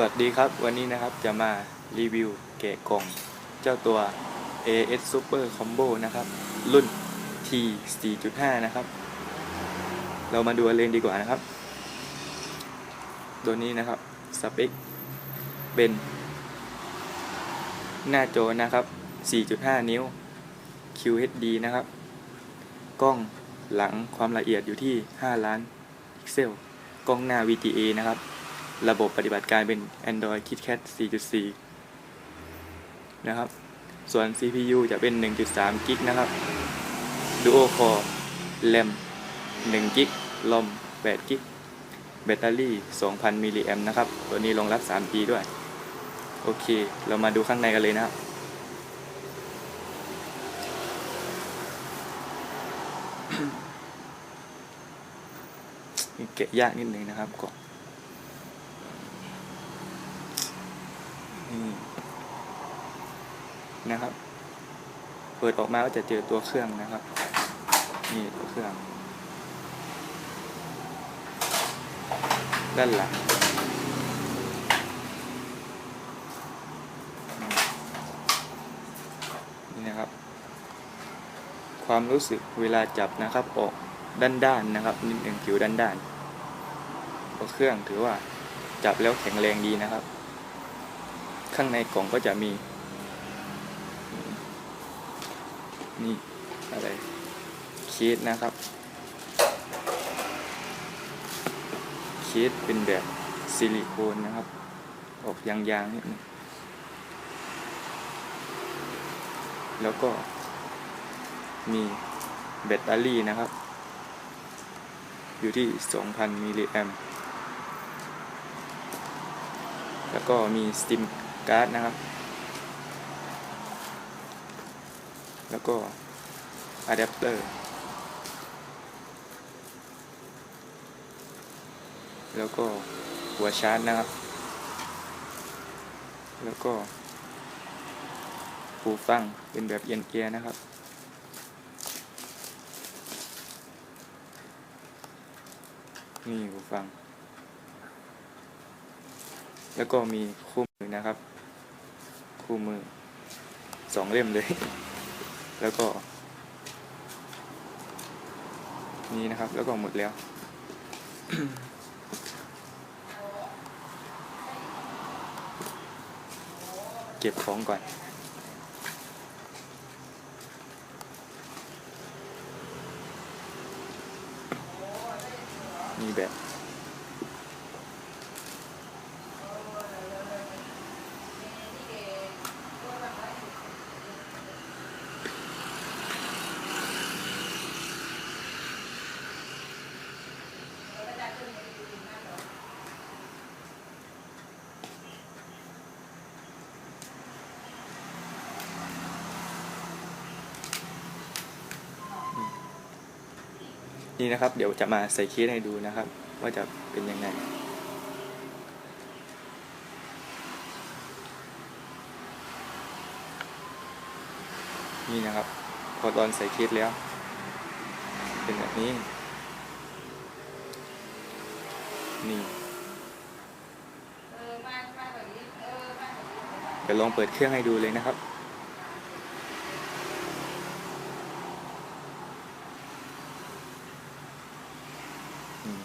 วัสดีครับ วันนี้นะครับจะมารีวิวแกะกล่อง เจ้าตัว AS Super Combo นะครับ รุ่น T 4.5 นะครับ เรามาดูเลยดีกว่านะครับ ตัวนี้นะครับ สเปค เป็น หน้าจอนะครับ 4.5 นิ้ว QHD นะครับ กล้องหลังความละเอียดอยู่ที่ 5 ล้านพิกเซล กล้องหน้า VGA นะครับ ระบบปฏิบัติการเป็น Android KitKat 4.4 นะครับ ส่วน CPU จะเป็น 1.3 กิกนะครับ Duo Core RAM 1กิก ROM 8กิก แบตเตอรี่ 2,000 มิลลิแอมนะครับ ตัวนี้รองรับ 3G ด้วย โอเค เรามาดูข้างในกันเลยนะครับเกะยากนิดนึงนะครับก่อน นี่นะครับ เปิดออกมาก็จะเจอตัวเครื่องนะครับ นี่ตัวเครื่อง ด้านหลังนี่นะครับ ความรู้สึกเวลาจับนะครับ ออกด้านๆนะครับนิดหนึ่งผิวด้านๆตัวเครื่องถือว่าจับแล้วแข็งแรงดีนะครับ ข้างในกล่องก็จะมี นี่อะไรเคสนะครับเคสเป็นแบบซิลิโคนนะครับ ออกยางๆนิดนึงแล้วก็มีแบตเตอรี่นะครับ อยู่ที่ 2,000 มิลลิแอมแล้วก็มีสติม การ์ดนะครับ แล้วก็อะแดปเตอร์แล้วก็หัวชาร์จนะครับ แล้วก็หูฟังเป็นแบบเอียนเกียร์นะครับ นี่หูฟัง แล้วก็มีคู่มือนะครับ คู่มือสองเล่มเลย แล้วก็ นี่นะครับ แล้วก็หมดแล้วเก็บของก่อน มีแบบ นี่นะครับ เดี๋ยวจะมาใส่เคสให้ดูนะครับ ว่าจะเป็นยังไง นี่นะครับ พอตอนใส่เคสแล้ว เป็นแบบนี้ นี่เดี๋ยวลองเปิดเครื่องให้ดูเลยนะครับ อืม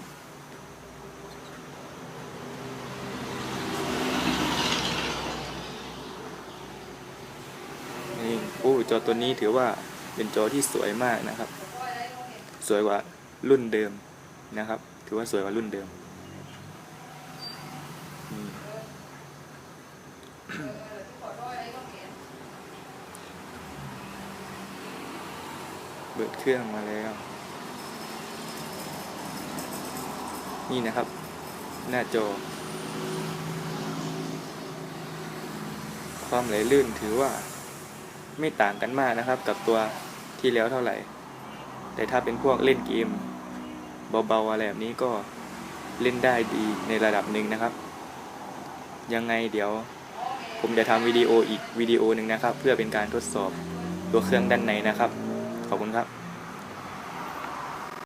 นี่โอ้ จอตัวนี้ถือว่าเป็นจอที่สวยมากนะครับ สวยกว่ารุ่นเดิมนะครับ ถือว่าสวยกว่ารุ่นเดิมเบิดเครื่องมาแล้ว นี่นะครับ หน้าจอ ความไหลลื่นถือว่า ไม่ต่างกันมากนะครับ กับตัวที่แล้วเท่าไหร่ แต่ถ้าเป็นพวกเล่นเกมเบาๆอะไรแบบนี้ก็เล่นได้ดีในระดับหนึ่งนะครับ ยังไงเดี๋ยวผมจะทำวิดีโออีกวิดีโอหนึ่งนะครับ เพื่อเป็นการทดสอบตัวเครื่องด้านในนะครับ ขอบคุณครับ